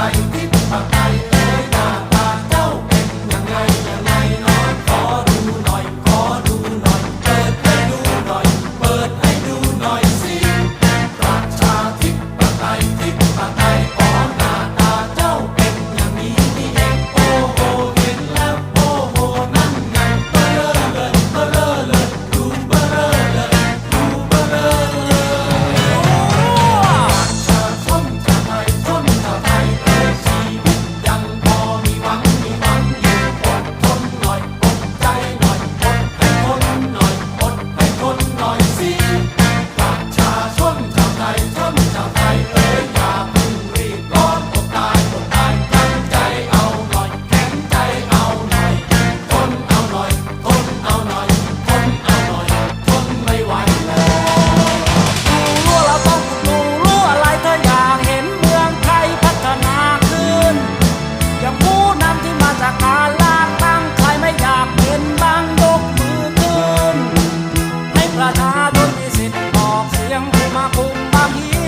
fight. yang kumakumbang hiu